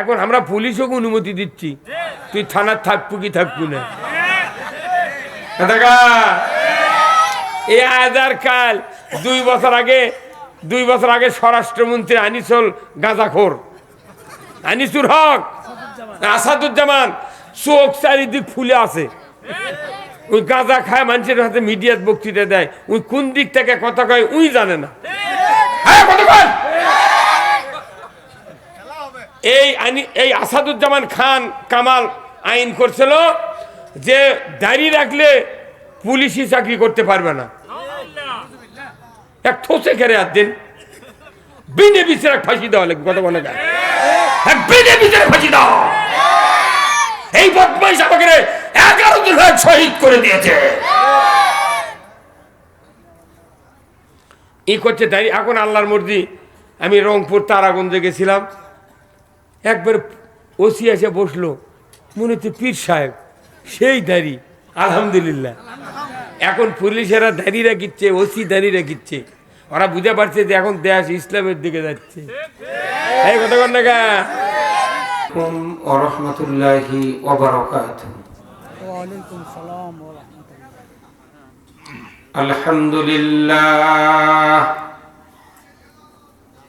এখন আমরা পুলিশও অনুমতি দিচ্ছি। তুই থানার থাকব কি থাকব না? এই আজার কাল দুই বছর আগে দুই বছর আগে স্বরাষ্ট্রমন্ত্রী আনিসুল গাঁজাখোর। আনিসুর হক আসাদুজ্জামান চোখ চারিদিক ফুলে আছে। ওই গাঁজা খায় মানুষের হাতে মিডিয়াত বক্তৃতা দেয়। ওই কোন দিক থেকে কথা কয় উই জানে না। হ্যাঁ, কথা কয়। এই আনি, এই আসাদুজ্জামান খান কামাল আইন করছিল যে দাড়ি রাখলে পুলিশি চাকরি করতে পারবে না। এক ঠোসে খেরে আর দিন। বিনে বিচারে ফাঁসি দেওয়া লাগবে, কথা বলে যায় বিনে বিচারে ফাঁসি দাও। এই বদমাইশ আমাকে এগারো জন শহীদ করে দিয়েছে। ই করছে তাই এখন আল্লাহর মর্জি, আমি রংপুর তারাগঞ্জে গেছিলাম। একবার ওসি এসে বসল মনে হচ্ছে পীর সাহেব সেই দাড়ি আলহামদুলিল্লাহ। এখন পুলিশেরা দাঁড়িয়ে রাখিচ্ছে ওসি দাঁড়িয়ে রাখিচ্ছে ওরা বুঝে পারছে যে এখন দেশ ইসলামের দিকে যাচ্ছে। এই কথা কর না রাহমাতুল্লাহ। আলহামদুলিল্লাহ।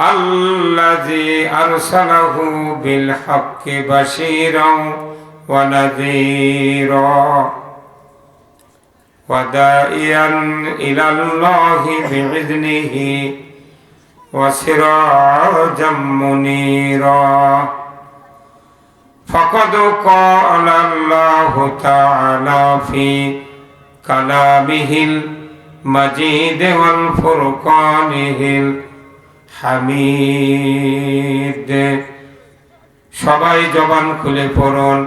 الذي أرسله بالحق بشيرا ونذيرا ودائيا إلى الله بإذنه وسراجا منيرا فقد قال الله تعالى في كلامه المجيد والفرقانه الحميد হামিদ সবাই জবান খুলে পড়ন।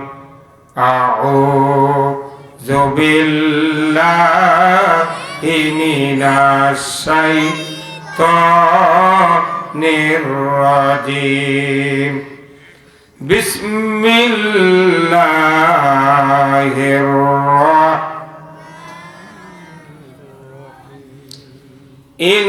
আও জবিল্লা ইমিনাশাই তো নির্রাজিম বিসমিল্লাহির ইন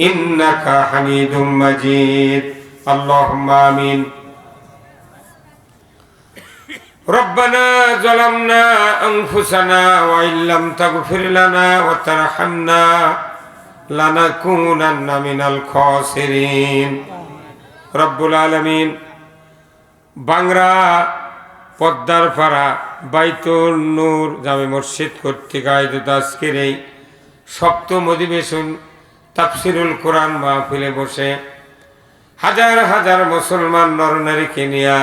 إنك حميد مجيد اللهم آمين ربنا ظلمنا أنفسنا وإن لم تغفر لنا وترحمنا لنكونن من الخاسرين رب العالمين বাংরা পদ্মার পাড়া বাইতুল নূর জামে মসজিদ কর্তৃক আয়োজিত আজকের এই সপ্তম অধিবেশন তাফসিরুল কোরআন মাহফিলে বসে হাজার হাজার মুসলমান নরনারীকে নিয়া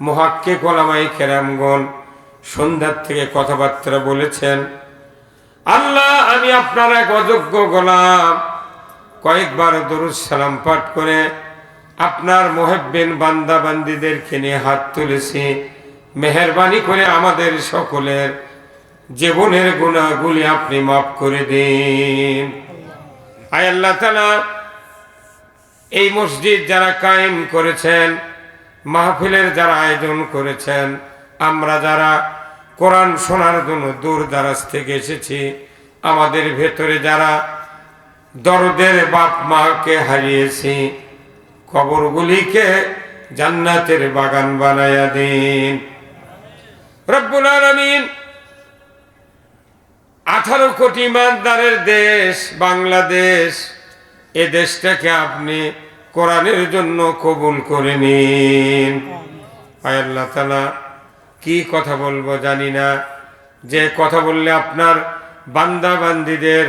মহাক্কে কলামাই কেরামগণ সন্ধ্যার থেকে কথাবার্তা বলেছেন, আল্লাহ, আমি আপনার এক অযোগ্য গোলাম। কয়েকবার দরুদ সালাম পাঠ করে আপনার মোহেব্বেন বান্দা বান্দিদেরকে নিয়ে হাত তুলেছি। মেহরবানি করে আমাদের সকলের জীবনের গুণাগুলি আপনি মাফ করে দিন। আয় আল্লাহ তালা এই মসজিদ যারা কায়েম করেছেন, মাহফিলের যারা আয়োজন করেছেন, আমরা যারা কোরআন শোনার জন্য দূর দারাজ থেকে এসেছি, আমাদের ভেতরে যারা দরদের বাপ মাকে হারিয়েছি, কবরগুলিকে জান্নাতের বাগান বানায়া দিন। রব্বুল আলমিন আঠারো কোটি ইমানদারের দেশ, বাংলাদেশ। এ দেশটাকে আপনি কোরআনের জন্য কবুল করে নিন। আল্লাহ তালা কি কথা বলব জানি না। যে কথা বললে আপনার বান্দা বান্দিদের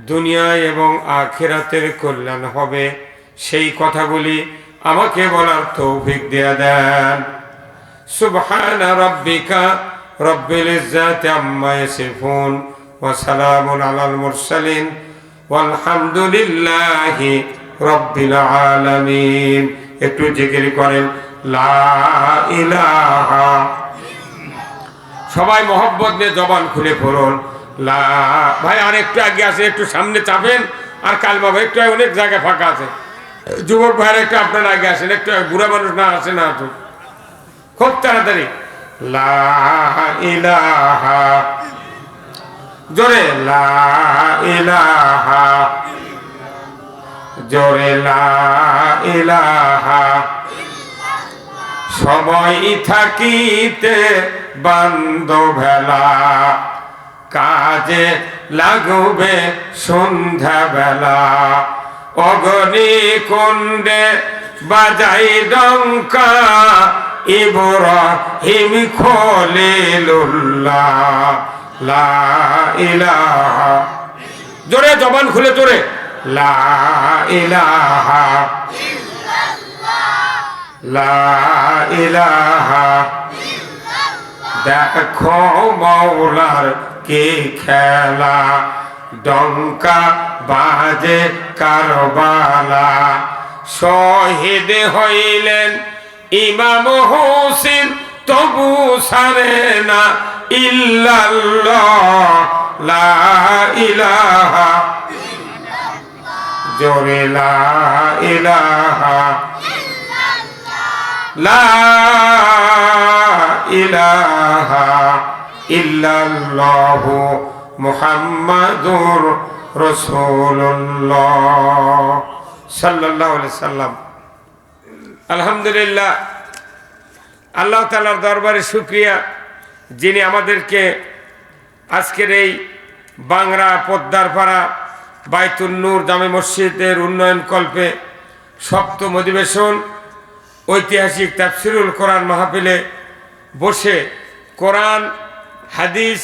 দুনিয়ায় এবং আখেরাতের কল্যাণ হবে, সেই কথাগুলি আমাকে বলার তৌফিক দেয়া দেন। সুবহান রব্বিকা রব্বিল ইজ্জাতি আম্মা ইয়াসিফুন। ওয়া সালামুন আলাল মুরসালিন, ওয়ালহামদুলিল্লাহি রব্বিল আলামিন। একটু জিকির করেন সবাই মহব্বত নিয়ে জবান খুলে লা ভাই আর একটু আগে আছে একটু সামনে চাপেন, আর কালমা ভাই, একটু অনেক জায়গায় ফাঁকা আছে। যুবক ভাইয়ের একটু আপনার আগে আসেন, একটু বুড়া মানুষ না আসে না খুব তাড়াতাড়ি, লা জোরে ইলাহা জোরে ইলাহা। সময় থাকিতে বান্ধবেলা, কাজে লাগবে সন্ধ্যাবেলা। অগনি কুণ্ডে বাজাই ডঙ্কা ইবর হিম খলিলুল্লাহ। জোরে জবান খুলে, জোরে। লা দেখো মৌলার কি খেলা। ডঙ্কা বাজে কারবালা। শহীদ হইলেন ইমাম হোসেন, তবু সারে না। ইল্লাল্লাহ লা মুহাম্মাদুর সাল্লাম। আলহামদুলিল্লাহ আল্লাহ তাআলার দরবারে শুকরিয়া। যিনি আমাদেরকে আজকের এই বাংলা পদ্মারপাড়া বাইতুল নূর জামে মসজিদের উন্নয়ন কল্পে সপ্তম অধিবেশন, ঐতিহাসিক তাফসিরুল কোরআন মাহফিলে বসে কোরআন, হাদিস,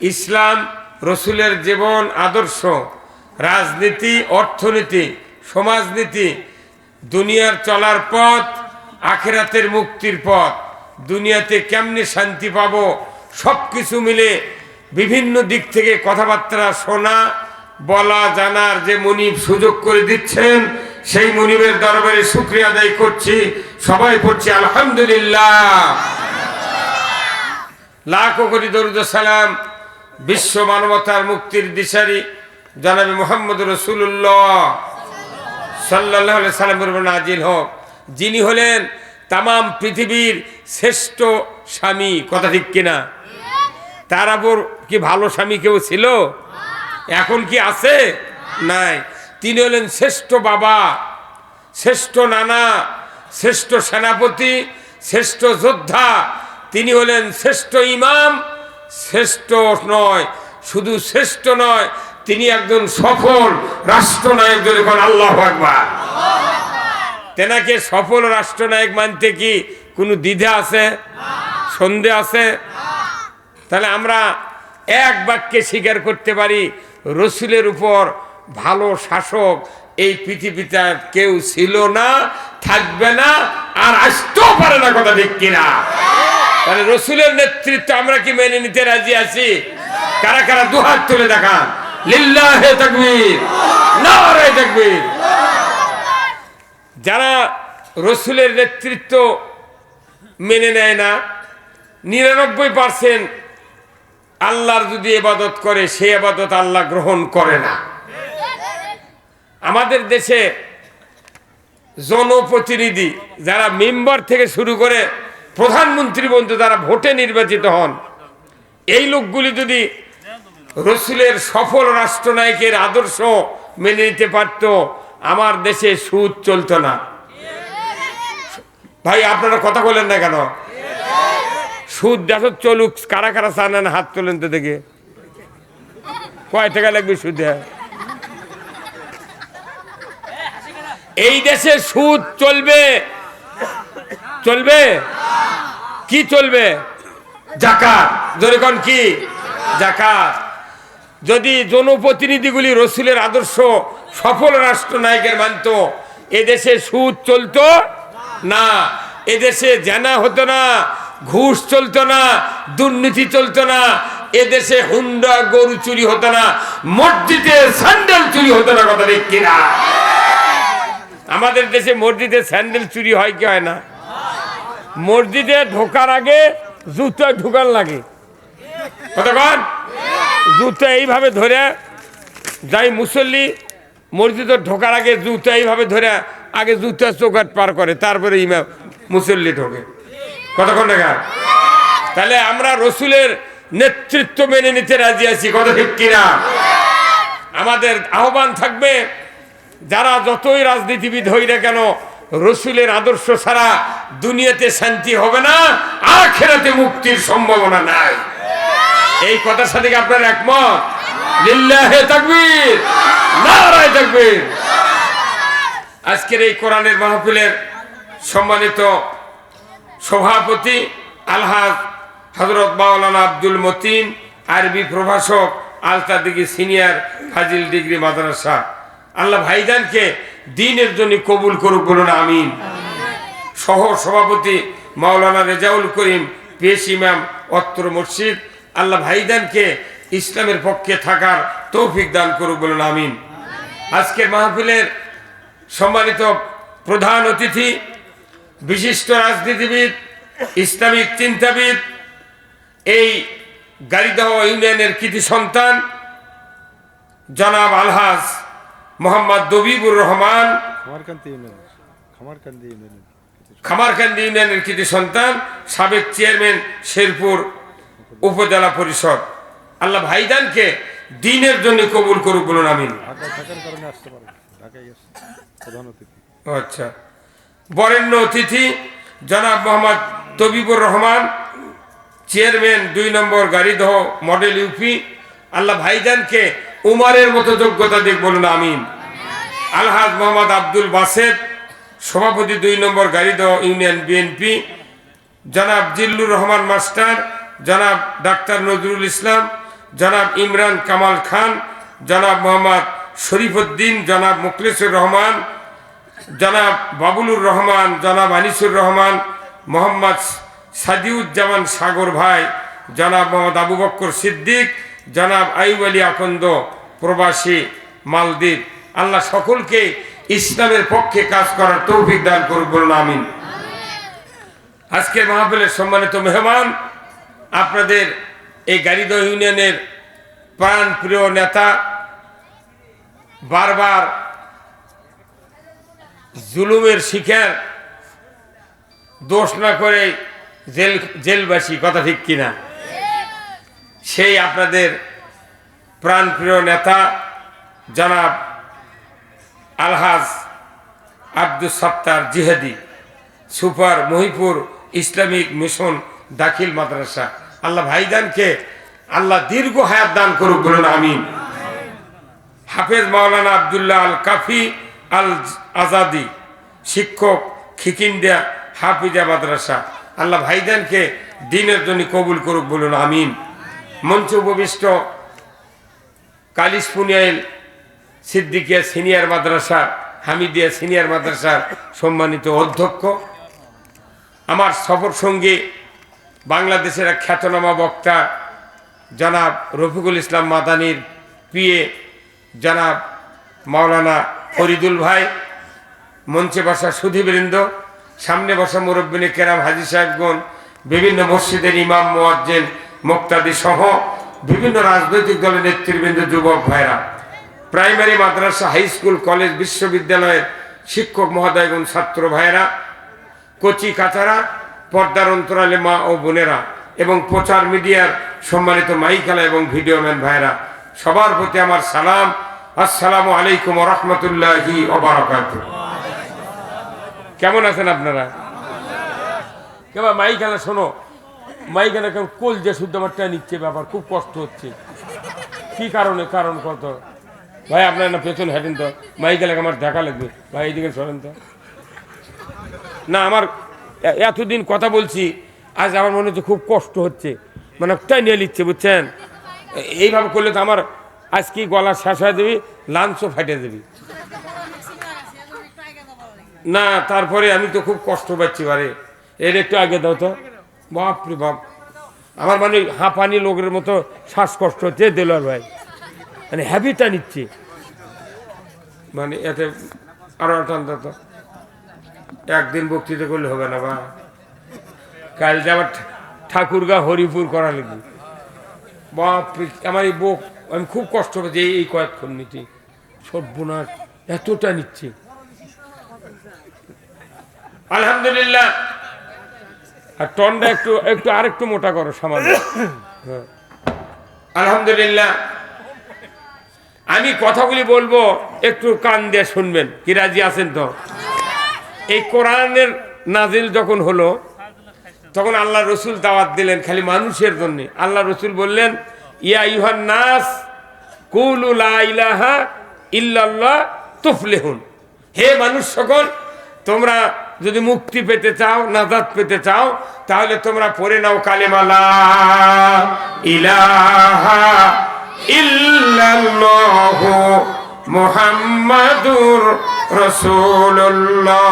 ইসলাম, রসুলের জীবন, আদর্শ, রাজনীতি, অর্থনীতি, সমাজনীতি, দুনিয়ার চলার পথ, আখেরাতের মুক্তির পথ। দুনিয়াতে কেমনে শান্তি পাবো? সব কিছু মিলে বিভিন্ন দিক থেকে কথাবার্তা শোনা, বলা, জানার যে মনিব সুযোগ করে দিচ্ছেন, সেই মনিবের দরবারে শুক্রিয়া আদায় করছি, সবাই পড়ছি আলহামদুলিল্লাহ। লাখো কোটি দরুদ সালাম বিশ্ব মানবতার মুক্তির দিশারি, জানাবি মোহাম্মদ রসুল্লাহ সাল্লাহ সাল্লামের নাজিল হোক। যিনি হলেন তাম পৃথিবীর শ্রেষ্ঠ স্বামী, কথা ঠিক কিনা? তার আবার কি ভালো স্বামী কেউ ছিল? এখন কি আছে? নাই। তিনি হলেন শ্রেষ্ঠ বাবা, শ্রেষ্ঠ নানা, শ্রেষ্ঠ সেনাপতি, শ্রেষ্ঠ যোদ্ধা। তিনি হলেন শ্রেষ্ঠ ইমাম, শ্রেষ্ঠ নয়, শুধু শ্রেষ্ঠ নয়, তিনি একজন সফল রাষ্ট্রনায়ক যদি আল্লাহ আকবার। তেনাকে সফল রাষ্ট্রনায়ক মানতে কি কোনো দ্বিধা আছে? সন্দেহ আছে? তাহলে আমরা এক বাক্যে স্বীকার করতে পারি, রসুলের উপর ভালো শাসক এই পৃথিবীতে কেউ ছিল না, থাকবে না, আর আসতেও পারে না কথা ঠিক কিনা। তাহলে রসুলের নেতৃত্ব আমরা কি মেনে নিতে রাজি আছি? কারা কারা দুহাত তুলে দেখান? লিল্লাহে তাকবীর নারে তাকবীর। যারা রসুলের নেতৃত্ব মেনে নেয় না, নিরানব্বই পার্সেন্ট আল্লাহর যদি এবাদত করে সে এবাদত আল্লাহ গ্রহণ করে না। আমাদের দেশে জনপ্রতিনিধি যারা মেম্বার থেকে শুরু করে প্রধানমন্ত্রী পর্যন্ত যারা ভোটে নির্বাচিত হন, এই লোকগুলি যদি রসুলের সফল রাষ্ট্রনায়কের আদর্শ মেনে নিতে পারত আমার দেশে সুদ চলতো না। ভাই, আপনারা কথা বলেন না কেন? সুদ দেশ চলুক, কারা কারা চান হাত তোলেন তো দেখে? কয় টাকা লাগবে সুদে? এই দেশে সুদ চলবে। চলবে? কি চলবে? জাকাত। যেরকম কি? জাকাত। যদি জনপ্রতিনিধিগুলি রসুলের আদর্শ সফল রাষ্ট্রনায়কের মানত। এদেশে সুদ চলতো না, এদেশে জানা হতো না, ঘুষ চলতো না, দুর্নীতি চলতো না, এদেশে হুন্ডা গরু চুরি হতো না, মসজিদে স্যান্ডেল চুরি হতো না কথা ঠিক কিনা? আমাদের দেশে মসজিদে স্যান্ডেল চুরি হয় কি হয় না? মসজিদে ঢোকার আগে জুতো ঢুকান লাগে। কতক্ষণ জুতো এইভাবে ধরে যাই মুসল্লি মসজিদে ঢোকার আগে জুতা এইভাবে ধরে আগে জুতো চৌকাট পার করে, তারপরে ইমা মুসল্লি ঢোকে। কতক্ষণ দেখা তাহলে আমরা রসুলের নেতৃত্ব মেনে নিতে রাজি আছি কত ঠিক কিনা? আমাদের আহ্বান থাকবে, যারা যতই রাজনীতিবিদ হই না কেন, রসুলের আদর্শ ছাড়া দুনিয়াতে শান্তি হবে না, আখেরাতে মুক্তির সম্ভাবনা নাই। এই কথার সাথে আপনার একমত? লিল্লাহে তাকবীর। আজকের এই কোরআনের মাহফিলের সম্মানিত সভাপতি আলহাজ হজরত মাওলানা আব্দুল মতিন, আরবি প্রভাষক, আলতাদিগি সিনিয়র, ফাজিল ডিগ্রি মাদ্রাসা। আল্লাহ ভাইজানকে দিনের জন্য কবুল করুক বলুন, আমিন। সহ সভাপতি মাওলানা রেজাউল করিম, পেশ ইমাম অত্র মসজিদ। আল্লাহ ভাইদানকে ইসলামের পক্ষে থাকার তৌফিক দান করুক বলুন আমিন। আজকের মাহফিলের সম্মানিত প্রধান অতিথি বিশিষ্ট রাজনীতিবিদ ইসলামিক চিন্তাবিদ এই গাড়িদহ ইউনিয়নের কৃতি সন্তান জনাব আলহাজ মোহাম্মদ দবিবুর রহমান খামারকান্দি ইউনিয়ন খামারকান্দি ইউনিয়ন খামারকান্দি ইউনিয়নের কৃতি সন্তান সাবেক চেয়ারম্যান শেরপুর উপজেলা পরিষদ। আল্লাহ ভাইদানকে দিনের জন্য কবুল করুক বলুন আমিন। আচ্ছা। বরেণ্য অতিথি জনাব মোহাম্মদ তবিবুর রহমান চেয়ারম্যান দুই নম্বর গাড়িদহ মডেল ইউপি। আল্লাহ ভাইজানকে উমারের মতো যোগ্যতা দিক বলুন আমিন। আলহাজ মোহাম্মদ আব্দুল বাসেদ সভাপতি দুই নম্বর গাড়িদহ ইউনিয়ন বিএনপি। জনাব জিল্লুর রহমান মাস্টার জনাব ডাক্তার নজরুল ইসলাম জনাব ইমরান কামাল খান, জনাব মোহাম্মদ শরীফুদ্দিন, জনাব মুখলেসুর রহমান, জনাব বাবুলুর রহমান, জনাব আনিসুর রহমান, মোহাম্মদ সাদিউজ্জামান সাগর ভাই, জনাব মোহাম্মদ আবু বক্কর সিদ্দিক, জনাব আইব আলী আকন্দ, প্রবাসী মালদ্বীপ। আল্লাহ সকলকে ইসলামের পক্ষে কাজ করার তৌফিক দান করুক, বলুন আমিন। আজকের মাহফিলের সম্মানিত মেহমান, আপনাদের এই গাড়িদহ ইউনিয়নের প্রাণ প্রিয় নেতা, বারবার জুলুমের শিকার, দোষ না করে জেল, জেলবাসী, কথা ঠিক কিনা? সেই আপনাদের প্রাণপ্রিয় নেতা, জনাব আলহাজ আব্দুল সত্তার জিহাদি, সুপার মহিপুর ইসলামিক মিশন, দাখিল মাদ্রাসা। আল্লাহ ভাইদানকে আল্লাহ দীর্ঘ হায়াত দান করুক বলুন, আমিন। হাফেজ মাওলানা আবদুল্লাহ আল কাফি আল আজাদি শিক্ষক খিকিন্দিয়া হাফিজা মাদ্রাসা। আল্লাহ ভাইদানকে দিনের জন্য কবুল করুক বলুন, আমিন। মঞ্চ উপবিষ্ট কালিশপুনিয়াইল সিদ্দিকিয়া সিনিয়র মাদ্রাসা, হামিদিয়া সিনিয়র মাদ্রাসার সম্মানিত অধ্যক্ষ। আমার সফর সঙ্গী বাংলাদেশের এক খ্যাতনামা বক্তা, জনাব রফিকুল ইসলাম মাদানির পিএ জনাব মাওলানা ফরিদুল ভাই, মঞ্চে বসা সুধীবৃন্দ, সামনে বসা মুরব্বিনী কেরাম হাজি সাহেবগণ, বিভিন্ন মসজিদের ইমাম, মোয়াজ্জেন, মুক্তাদি সহ বিভিন্ন রাজনৈতিক দলের নেতৃবৃন্দ, যুবক ভাইরা। প্রাইমারি মাদ্রাসা, হাই স্কুল, কলেজ, বিশ্ববিদ্যালয়ের শিক্ষক মহোদয়গণ, ছাত্র ভাইরা, কচি কাচারা পর্দার অন্তরালে মা ও বোনেরা এবং প্রচার মিডিয়ার সম্মানিত মাইকালা এবং ভিডিওম্যান ভাইরা সবার প্রতি আমার সালাম। আসসালামু আলাইকুম রহমতুল্লাহি কেমন আছেন আপনারা? কেবা মাই খেলা শোনো মাই খেলা কেমন কোল যে শুদ্ধ আমার নিচ্ছে ব্যাপার, খুব কষ্ট হচ্ছে। কি কারণে, কারণ কত? ভাই, আপনার না পেছন হেঁটেন তো? মাই খেলাকে আমার দেখা লাগবে। ভাই এইদিকে সরেন তো। না, আমার এতদিন কথা বলছি, আজ আমার মনে হচ্ছে খুব কষ্ট হচ্ছে। মানে টেনে নিচ্ছে, বুঝছেন? এইভাবে করলে তো আমার আজকে গলা শেষ হয়ে দেবি লাঞ্চও ফাটে দেবি না, তারপরে আমি তো খুব কষ্ট পাচ্ছি বারে এর একটু আগে দাও তো। বাপরে বাপ। আমার মানে হাঁপানি লোকের মতো শ্বাসকষ্ট হচ্ছে দেলার ভাই। মানে হ্যাবিটা নিচ্ছে। মানে এতে আরও টান একদিন বক্তৃতা করলে হবে না বা কাল যে আবার ঠাকুরগা হরিপুর করা লাগবে। বাপ আমার এই বুক আমি খুব কষ্ট পাচ্ছি এই- কয়েকক্ষণ নিতে সর্বনাশ, এতটা নিচ্ছে। আলহামদুলিল্লাহ। আর টনটা একটু একটু আরেকটু মোটা করো, সামান্য। হ্যাঁ। আলহামদুলিল্লাহ। আমি কথাগুলি বলব, একটু কান দিয়ে শুনবেন। কি রাজি আছেন তো? এই কোরআনের নাজিল যখন হলো, তখন আল্লাহ রসুল দাওয়াত দিলেন খালি মানুষের জন্য। আল্লাহ রসুল বললেন, ইয়া ইউহান নাস ইলাহা ইল্লাল্লাহ তুফলিহুন। হে মানুষ সকল, তোমরা যদি মুক্তি পেতে চাও, নাজাত পেতে চাও, তাহলে তোমরা পড়ে নাও কালেমালা ইলাহা ইল্লাল্লাহু মুহাম্মাদুর রাসূলুল্লাহ।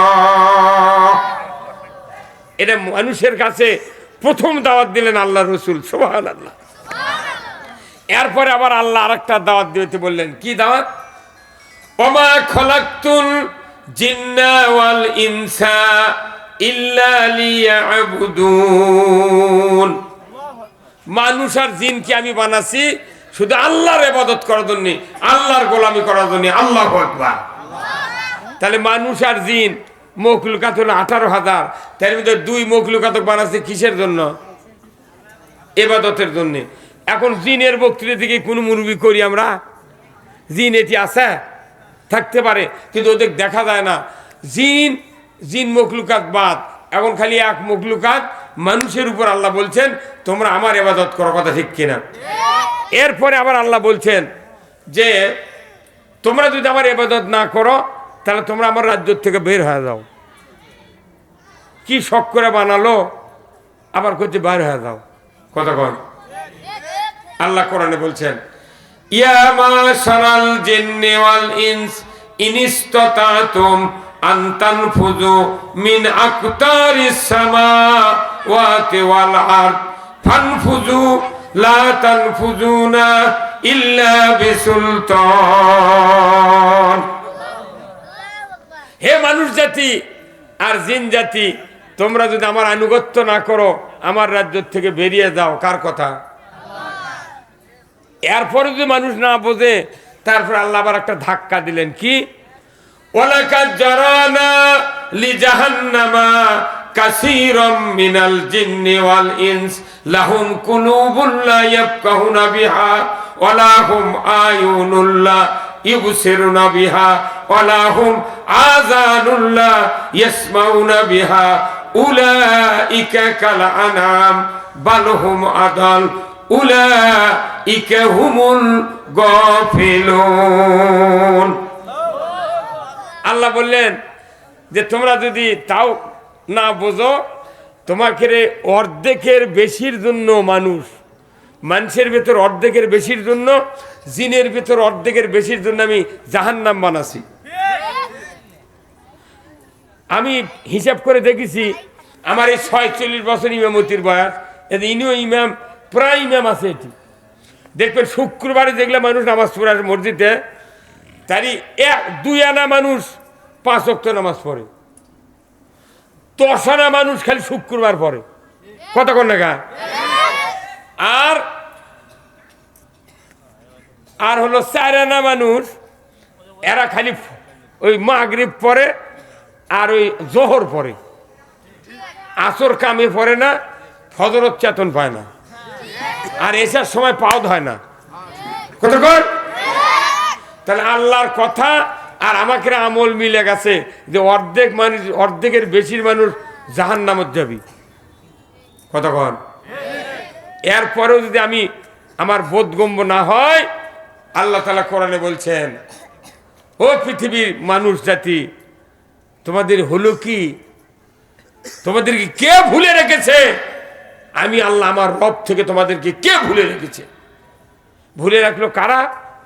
এটা মানুষের কাছে প্রথম দাওয়াত দিলেন আল্লাহ রসুল সোহান আল্লাহ এরপরে আবার আল্লাহ আরেকটা দাওয়াত দিতে বললেন, কি দাওয়াত? ওমা খলাকতুল জিন্না ওয়াল ইনসা ইল্লা লিয়াবুদুন। মানুষ আর জিনকে আমি বানাছি? শুধু আল্লাহর ইবাদত করার জন্য, আল্লাহর গোলামি করার জন্য, আল্লাহ আকবার। তাহলে মানুষ আর জিন মখলুকাত হলো আঠারো হাজার। তার মধ্যে দুই মখলুকাতক বানাচ্ছে কিসের জন্য? এবাদতের জন্য। এখন জিনের বক্তৃতা থেকে কোনো মুরবি করি আমরা? জিন এটি আছে? থাকতে পারে, কিন্তু ওদের দেখা যায় না। জিন জিন মখলুকাত বাদ। এখন খালি এক মখলুকাত মানুষের উপর আল্লাহ বলছেন, তোমরা আমার এবাদত করো। কথা ঠিক কিনা? এরপরে আবার আল্লাহ বলছেন যে, তোমরা যদি আমার এবাদত না করো, তাহলে তোমরা আমার রাজ্য থেকে বের হয়ে যাও। কি শখ করে বানালো, আবার করছে বাইর হয়ে যাও। কতক্ষণ আল্লাহ কোরআনে বলছেন, ইয়া মাশারাল জিন্নি ওয়াল ইনস ইন ইসতাতাতুম আন তানফুযু মিন আকতারিস সামাওয়াতি ওয়াল আরদ। ফানফুযু, লা তানফুযুনা ইল্লা বিসুলতান। হে মানুষ জাতি আর জিন জাতি, তোমরা যদি আমার আনুগত্য না করো, আমার রাজ্য থেকে বেরিয়ে যাও, কার কথা? এরপরে যদি মানুষ না বোঝে, তারপর আল্লাহ আবার একটা ধাক্কা দিলেন। কি? ওয়ালাকাদ জারানা লিজাহান্নামা কাসীরাম মিনাল জিন্নি ওয়াল লাহুম কুলুবুল লা ইয়াফকাহুনা বিহা ওয়া লাহুম আয়ুনুল লা ইবসিরুনা বিহা ওয়া লাহুম আযানুল লা ইয়াসমাউনা বিহা। আনাম বালহুম আদাল। উলাইকা হুমুল গাফিলুন। আল্লাহ বললেন যে তোমরা যদি তাও না বোঝো তোমাকে অর্ধেকের বেশির জন্য মানুষ, মানুষের ভেতর অর্ধেকের বেশির জন্য, জিনের ভেতর অর্ধেকের বেশির জন্য আমি জাহান্নাম বানাছি। আমি হিসাব করে দেখেছি, আমার এই ছয়চল্লিশ বছর ইমামতির বয়স এতে ইনিও ইমাম, প্রায় ইমাম আছে এটি। দেখবেন শুক্রবারে দেখলে মানুষ নামাজ পড়ে আসে মসজিদে তারই এক, দুই আনা মানুষ পাঁচ অক্ট নামাজ পড়ে। দশ আনা মানুষ খালি শুক্রবার পড়ে। কতক্ষণ নাগা আর আর হলো চার আনা মানুষ, এরা খালি ওই মাগরিব পরে আর ওই জোহর পরে আসর কামে পড়ে না ফজরত চেতন পায় না। আর এসার সময় পাওদ হয় না। কতক্ষণ তাহলে আল্লাহর কথা আর আমাকে আমল মিলে গেছে যে অর্ধেক মানুষ, অর্ধেকের বেশির মানুষ জাহান নামত যাবি কতক্ষণ এরপরেও যদি আমি আমার বোধগম্য না হয়, আল্লাহ তালা কোরআনে বলছেন, ও পৃথিবীর মানুষ জাতি, তোমাদের হলো কি? তোমাদেরকে কে ভুলে রেখেছে? আমি আল্লাহ আমার রব থেকে তোমাদেরকে কে ভুলে রেখেছে? ভুলে রাখল কারা?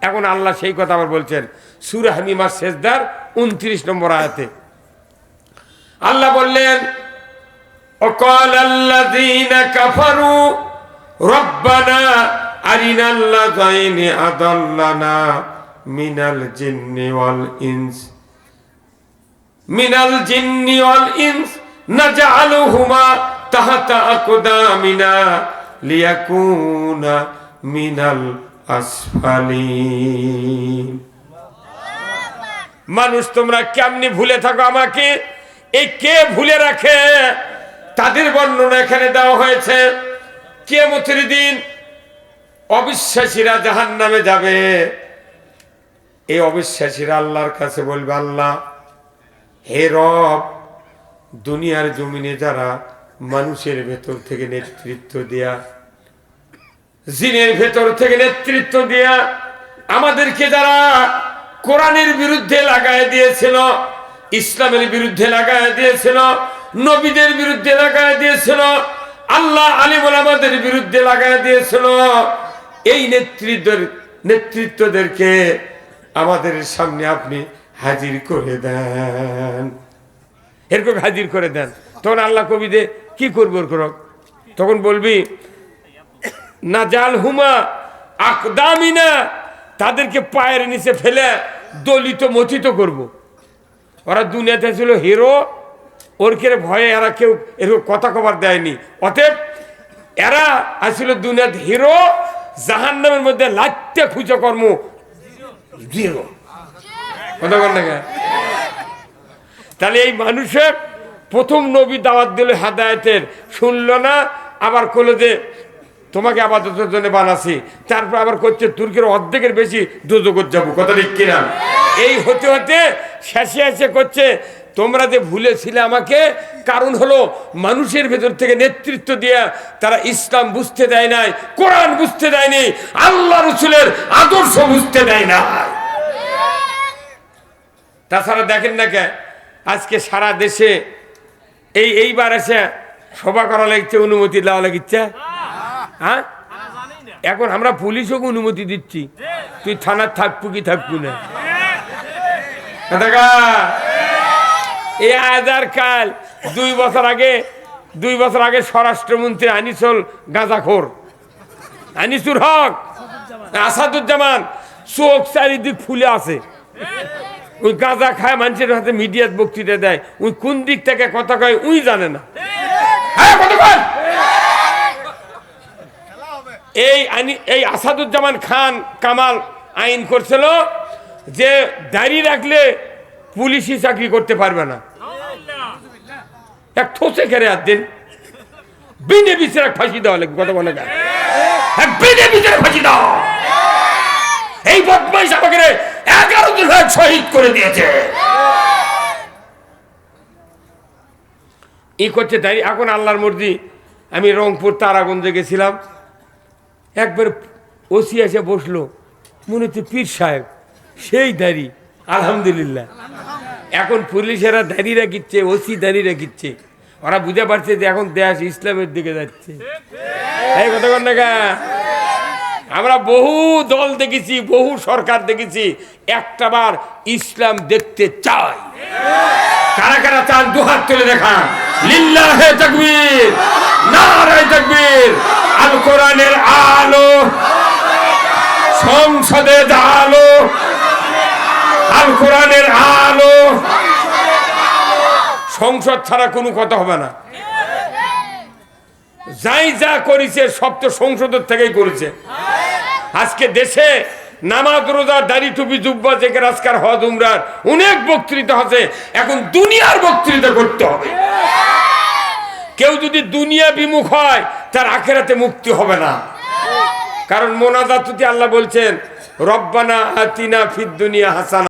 এখন আল্লাহ সেই কথা আবার বলছেন, সুর হামিমার শেষদার উনত্রিশ নম্বর আয়াতে। আল্লাহ বললেন অকল আল্লাহ রব্বানা মিনাল মানুষ, তোমরা কেমনি ভুলে থাকো আমাকে? এই কে ভুলে রাখে? তাদের বর্ণনা এখানে দেওয়া হয়েছে। কে মতির দিন অবিশ্বাসীরা জাহান নামে যাবে। এই অবিশ্বাসীরা আল্লাহর কাছে বলবে, আল্লাহ, হে রব, দুনিয়ার জমিনে যারা মানুষের ভেতর থেকে নেতৃত্ব দেয়া জিনের ভেতর থেকে নেতৃত্ব দেয়া আমাদেরকে যারা কোরআনের বিরুদ্ধে লাগায় দিয়েছিল, ইসলামের বিরুদ্ধে লাগায় দিয়েছিল, নবীদের বিরুদ্ধে লাগায় দিয়েছিল, আল্লাহ আলিমুল আমাদের বিরুদ্ধে লাগায় দিয়েছিল, এই নেতৃত্বের, নেতৃত্বদেরকে আমাদের সামনে আপনি হাজির করে দেন এরকম হাজির করে দেন তখন আল্লাহ কবিদে কি করব? তখন বলবি না জাল হুমা, আকদামিনা, তাদেরকে পায়ের নিচে ফেলে দলিত মথিত করব। ওরা দুনিয়াতে ছিল হিরো ওর কেড়ে ভয়ে এরা কেউ এরকম কথা কবার দেয়নি। অতএব এরা আসছিল দুনিয়াতে হিরো জাহান নামের মধ্যে লাইতে খুঁজে কর্ম জিরো। কথা বল তাহলে এই মানুষের প্রথম নবী দাওয়াত দিল হাদায়তের। শুনলো না, আবার করল যে তোমাকে আপাততের জন্য বানাছি। তারপর আবার করছে তুর্কের অর্ধেকের বেশি দুজগত যাব কথা ঠিক কিনা? এই হতে হতে শেষে এসে করছে, তোমরা যে ভুলেছিলে আমাকে, কারণ হলো মানুষের ভেতর থেকে নেতৃত্ব দিয়ে তারা ইসলাম বুঝতে দেয় নাই, কোরআন বুঝতে দেয়নি, আল্লাহ রসুলের আদর্শ বুঝতে দেয় না তাছাড়া দেখেন না কে, আজকে সারা দেশে এই এইবার এসে সভা করা লাগছে, অনুমতি দেওয়া লাগিচ্ছে হ্যাঁ? এখন আমরা পুলিশও অনুমতি দিচ্ছি। তুই থানার থাকব কি থাকব না? দেখা। এই আজার কাল দুই বছর আগে, দুই বছর আগে স্বরাষ্ট্রমন্ত্রী আনিসুল গাঁজাখোর। আনিসুর হক, আসাদুজ্জামান, চোখ চারিদিক ফুলে আছে। ওই গাঁজা খায় মানুষের হাতে মিডিয়াত বক্তৃতা দেয়। ওই কোন দিক থেকে কথা কয়, উই জানে না। হ্যাঁ। এই আইনি এই আসাদুজ্জামান খান কামাল আইন করছিল যে দাড়ি রাখলে পুলিশি চাকরি করতে পারবে না। এক ঠোসে খেরে আর দিন। বিনে বিচারে ফাঁসি দেওয়া লাগবে, কথা বলে বিনে বিচারে ফাঁসি দাও। এই বদমাইশ আমাকে এগারো হয়ে শহীদ করে দিয়েছে। ই করছে তাই এখন আল্লাহর মর্জি, আমি রংপুর তারাগঞ্জে গেছিলাম। একবার ওসি এসে বসল, মনে হচ্ছে পীর সাহেব, সেই দাড়ি, আলহামদুলিল্লাহ। এখন পুলিশেরা দাঁড়িয়ে রাখিচ্ছে ওসি দাঁড়িয়ে রাখিচ্ছে ওরা বুঝতে পারছে যে এখন দেশ ইসলামের দিকে যাচ্ছে। আমরা বহু দল দেখেছি, বহু সরকার দেখেছি একটাবার ইসলাম দেখতে চাই। কারা কারা চান, দুহাত তুলে দেখান। লিল্লাহে তাকবীর, নারায়ে তাকবীর। আল কোরআনের আলো, সংসদে আলো আল কোরআনের আলো, সংসদ ছাড়া কোনো কথা হবে না। যাই যা করেছে, সব তো সংসদের থেকেই করেছে। আজকে দেশে নামাজ, রোজা, দাড়ি, টুপি, জুব্বা জেকে রাজকার হজ, উমরার অনেক বক্তৃতা আছে। এখন দুনিয়ার বক্তৃতা করতে হবে। কেউ যদি দুনিয়া বিমুখ হয়, তার আখেরাতে মুক্তি হবে না। কারণ মোনাজাত আল্লাহ বলছেন, রব্বানা আতিনা ফিদ দুনিয়া হাসানা।